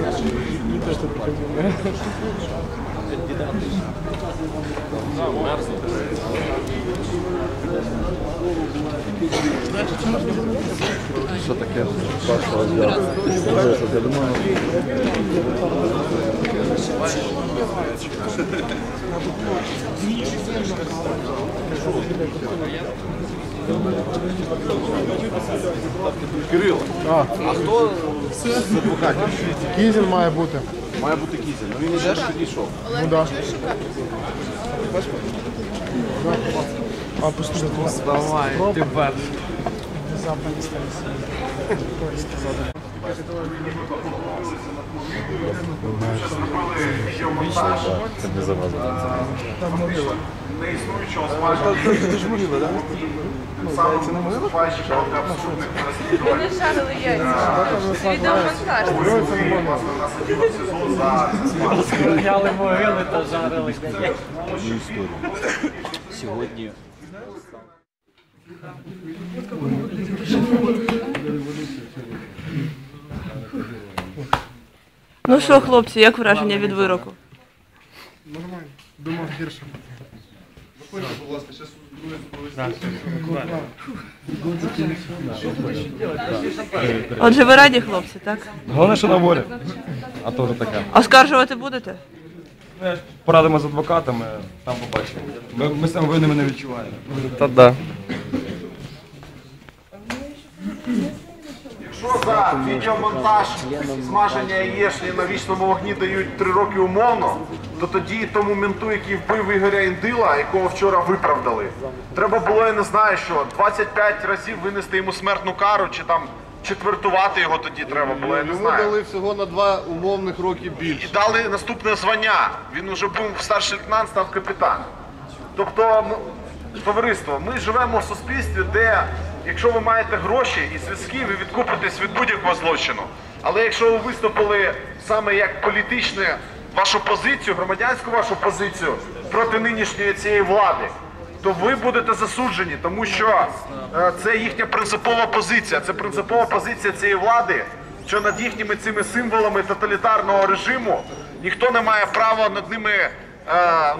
Не приходил. Що таке? Паша, я, я думаю, Кирило, А, а хто з адвокатів? Кізін має бути. Має бути кізель. Ну він іде, що підійшов. Ну да. А, послухай, Давай, ти перший. це не завазило. неіснуючого зваження. Саме виступаючи проти абсурдних Ви не жарили яйця. Це відеомонтаж. переслідувань, власне, нас сиділо в СІЗО могили та жарили. Сьогодні Ну що, хлопці, як враження від вироку? Нормально. Думав гірше. Отже, ви раді, хлопці, так? Головне, що на волі. А то вже таке. Оскаржувати будете? Порадимо з адвокатами, там побачимо. Ми, ми саме винними не відчуваємо. Та да. Якщо за відеомонтаж смаження яєчні на вічному вогні дають три роки умовно, то тоді тому менту, який вбив Ігоря Індила, якого вчора виправдали, треба було, я не знаю що, 25 разів винести йому смертну кару, чи там четвертувати його тоді треба було, я не Йому знаю. дали всього на два умовних роки І більше. дали наступне звання. Він уже був старший лейтенант, став капітан. Тобто, товариство, ми живемо в суспільстві, де якщо ви маєте гроші і зв'язки, ви відкупитесь від будь-якого злочину. Але якщо ви виступили саме як політичну вашу позицію, громадянську вашу позицію проти нинішньої цієї влади, то ви будете засуджені, тому що е, це їхня принципова позиція. Це принципова позиція цієї влади, що над їхніми цими символами тоталітарного режиму ніхто не має права над ними е,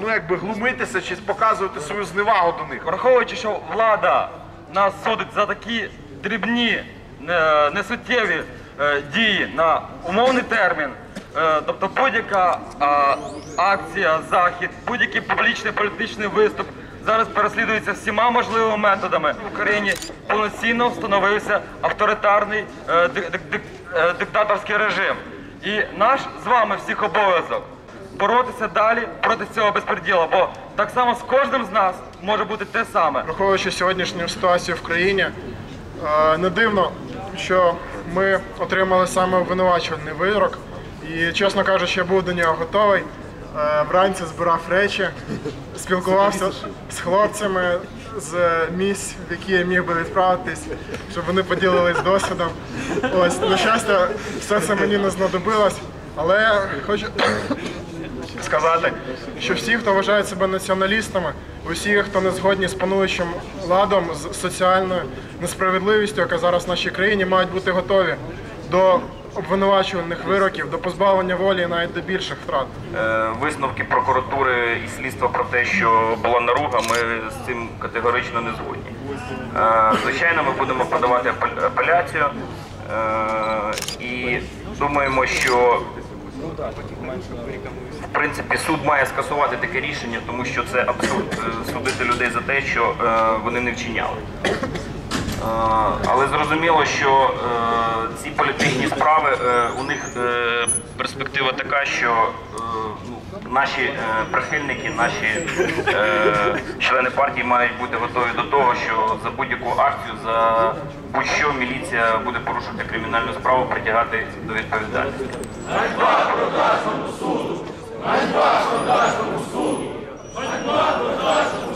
ну якби глумитися чи показувати свою зневагу до них. Враховуючи, що влада нас судить за такі дрібні, е, несуттєві е, дії на умовний термін, е, тобто будь-яка акція, захід, будь-який публічний політичний виступ зараз переслідується всіма можливими методами. В Україні повноцінно встановився авторитарний дик- дик- дик- диктаторський режим. І наш з вами всіх обов'язок боротися далі проти цього безпреділа, бо так само з кожним з нас може бути те саме. Враховуючи сьогоднішню ситуацію в країні, е, не дивно, що ми отримали саме обвинувачувальний вирок. І, чесно кажучи, я був до нього готовий. Е, Вранці збирав речі, спілкувався з хлопцями з місць, в які я міг би відправитись, щоб вони поділились досвідом. Ось, на щастя, все це мені не знадобилось, але хочу сказати, що всі, хто вважають себе націоналістами, усі, хто не згодні з пануючим ладом, з соціальною несправедливістю, яка зараз в нашій країні, мають бути готові до обвинувачувальних вироків, до позбавлення волі і навіть до більших втрат. Е, Висновки прокуратури і слідства про те, що була наруга, ми з цим категорично не згодні. Е, Звичайно, ми будемо подавати апел- апеляцію е, і думаємо, що в принципі суд має скасувати таке рішення, тому що це абсурд е, судити людей за те, що е, вони не вчиняли. Е, Але зрозуміло, що ці політичні справи у них перспектива така, що ну, наші прихильники, наші члени партії мають бути готові до того, що за будь-яку акцію, за будь-що міліція буде порушувати кримінальну справу, притягати до відповідальності. nós somos surdos, mas nós, nós somos surdos, mas nós, quando nós somos